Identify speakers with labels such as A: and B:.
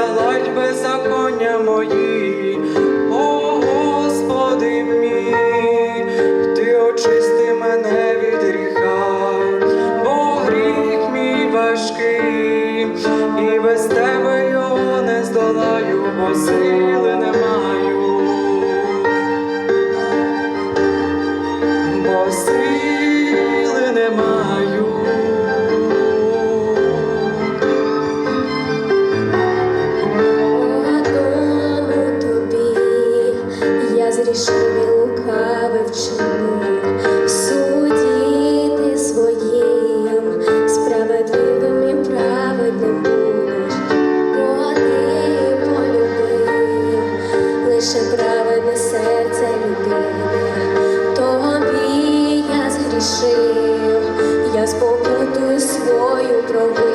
A: заладь беззаконня мої. судіти своїм, справедливим і праведним будеш, полюбив, лише праведне серце людини, тобі я згрішив, я спокутую свою провину.